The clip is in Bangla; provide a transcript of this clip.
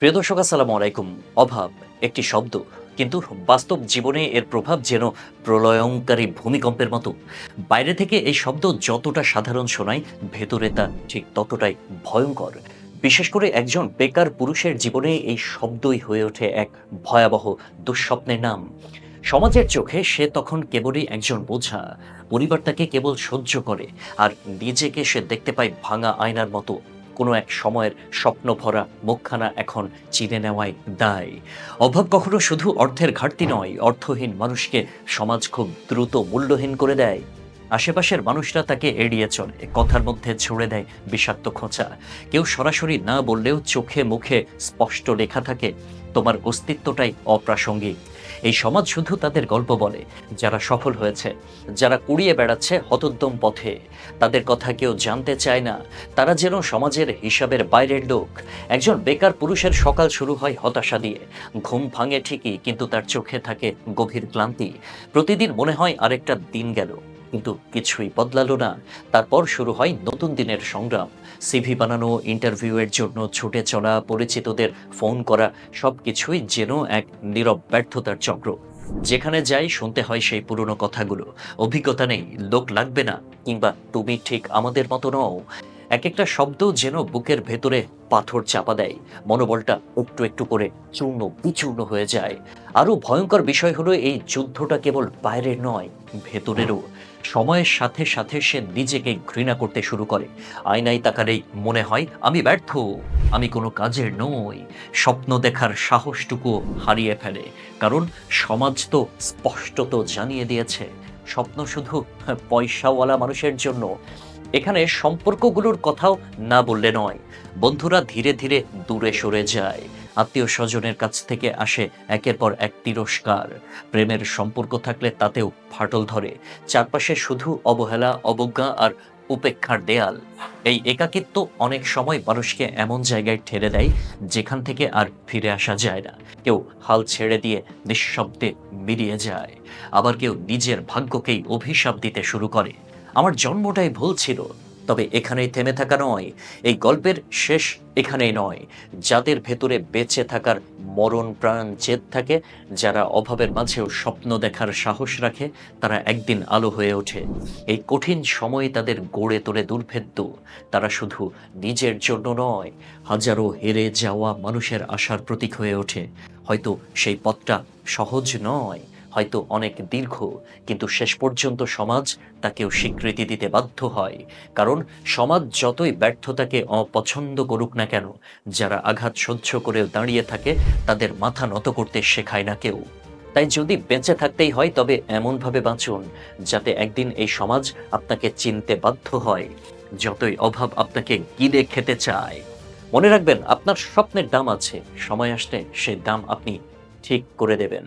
প্রিয় দর্শক, আসসালামু আলাইকুম। অভাব একটি শব্দ, কিন্তু বাস্তব জীবনে এর প্রভাব যেন প্রলয়ঙ্কারী ভূমিকম্পের মতো। বাইরে থেকে এই শব্দ যতটা সাধারণ শোনায়, ভেতরে তা ঠিক ততটাই ভয়ঙ্কর। বিশেষ করে একজন বেকার পুরুষের জীবনে এই শব্দই হয়ে ওঠে এক ভয়াবহ দুঃস্বপ্নের নাম। সমাজের চোখে সে তখন কেবলই একজন বোঝা। পরিবার তাকে কেবল সহ্য করে, আর নিজেকে সে দেখতে পায় ভাঙা আয়নার মতো। কোনো এক সময়ের স্বপ্ন ভরা মুখখানা এখন চিনে নেওয়াই দায়। অভাব কখনো শুধু অর্থের ঘাটতি নয়, অর্থহীন মানুষকে সমাজ খুব দ্রুত মূল্যহীন করে দেয়। আশেপাশের মানুষরা তাকে এড়িয়ে চলে, কথার মধ্যে ছুড়ে দেয় বিষাক্ত খোঁচা। কেউ সরাসরি না বললেও চোখে মুখে স্পষ্ট লেখা থাকে, তোমার অস্তিত্বটাই অপ্রাসঙ্গিক। এই সমাজ শুধু তাদের গল্প বলে, যারা সফল হয়েছে, যারা কুড়িয়ে বেড়াচ্ছে হতোদ্যম পথে। তাদের কথা কেউ জানতে চায় না, তারা যেন সমাজের হিসাবের বাইরের লোক। একজন বেকার পুরুষের সকাল শুরু হয় হতাশা দিয়ে। ঘুম ভাঙে ঠিকই, কিন্তু তার চোখে থাকে গভীর ক্লান্তি। প্রতিদিন মনে হয় আরেকটা দিন গেল। কিন্তু কিছুই বদলালো না। তারপর শুরু হয় নতুন দিনের সংগ্রাম। সিভি বানানো, ইন্টারভিউয়ের জন্য ছুটে চলা, পরিচিতদের ফোন করা সব কিছুই যেন এক নীরব ব্যর্থতার চক্র। যেখানে যাই শুনতে হয় সেই পুরনো কথাগুলো। অভিজ্ঞতা নেই, লোক লাগবে না, কিংবা তুমি ঠিক আমাদের মতো নও। এক একটা শব্দ যেন বুকের ভেতরে পাথর চাপা দেয়। মনোবলটা একটু একটু করে চূর্ণ বিচূর্ণ হয়ে যায়। আরও ভয়ঙ্কর বিষয় হলো এই যুদ্ধটা কেবল বাইরের নয়, ভেতরেরও। সময়ের সাথে সাথে সে নিজেকে ঘৃণা করতে শুরু করে। আয়নায় তাকারেই মনে হয়, আমি ব্যর্থ, আমি কোনো কাজের নই। স্বপ্ন দেখার সাহসটুকু হারিয়ে ফেলে। কারণ সমাজ তো স্পষ্টত জানিয়ে দিয়েছে, স্বপ্ন শুধু পয়সাওয়ালা মানুষের জন্য। এখানে সম্পর্কগুলোর কথাও না বললে নয়। বন্ধুরা ধীরে ধীরে দূরে সরে যায়। আত্মীয় স্বজনের কাছ থেকে আসে একের পর এক তিরস্কার। প্রেমের সম্পর্ক থাকলে তাতেও ফাটল ধরে। চারপাশে শুধু অবহেলা, অবজ্ঞা আর উপেক্ষার দেয়াল। এই একাকিত্ব অনেক সময় মানুষকে এমন জায়গায় ঠেলে দেয় যেখান থেকে আর ফিরে আসা যায় না। কেউ হাল ছেড়ে দিয়ে নিঃশব্দে মিলিয়ে যায়। আবার কেউ নিজের ভাগ্যকেই অভিশাপ দিতে শুরু করে। আমার জন্মটাই ভুল ছিল, তবে এখানেই থেমে থাকা নয়। এই গল্পের শেষ এখানেই নয়। যাদের ভেতরে বেঁচে থাকার মরণ প্রাণ জেদ থাকে, যারা অভাবের মাঝেও স্বপ্ন দেখার সাহস রাখে, তারা একদিন আলো হয়ে ওঠে। এই কঠিন সময়ে তাদের গড়ে তোলে দুর্ভেদ্য। তারা শুধু নিজের জন্য নয়, হাজারো হেরে যাওয়া মানুষের আশার প্রতীক হয়ে ওঠে। হয়তো সেই পথটা সহজ নয় হয়তো অনেক দীর্ঘ, কিন্তু শেষ পর্যন্ত সমাজ তাকেও স্বীকৃতি দিতে বাধ্য হয়। কারণ সমাজ যতই ব্যর্থতাকে অপছন্দ করুক না কেন, যারা আঘাত সহ্য করেও দাঁড়িয়ে থাকে, তাদের মাথা নত করতে শেখায় না কেউ। তাই যদি বেঁচে থাকতেই হয়, তবে এমনভাবে বাঁচুন, যাতে একদিন এই সমাজ আপনাকে চিনতে বাধ্য হয়, যতই অভাব আপনাকে গিলে খেতে চায়। মনে রাখবেন, আপনার স্বপ্নের দাম আছে, সময় আসলে সেই দাম আপনি ঠিক করে দেবেন।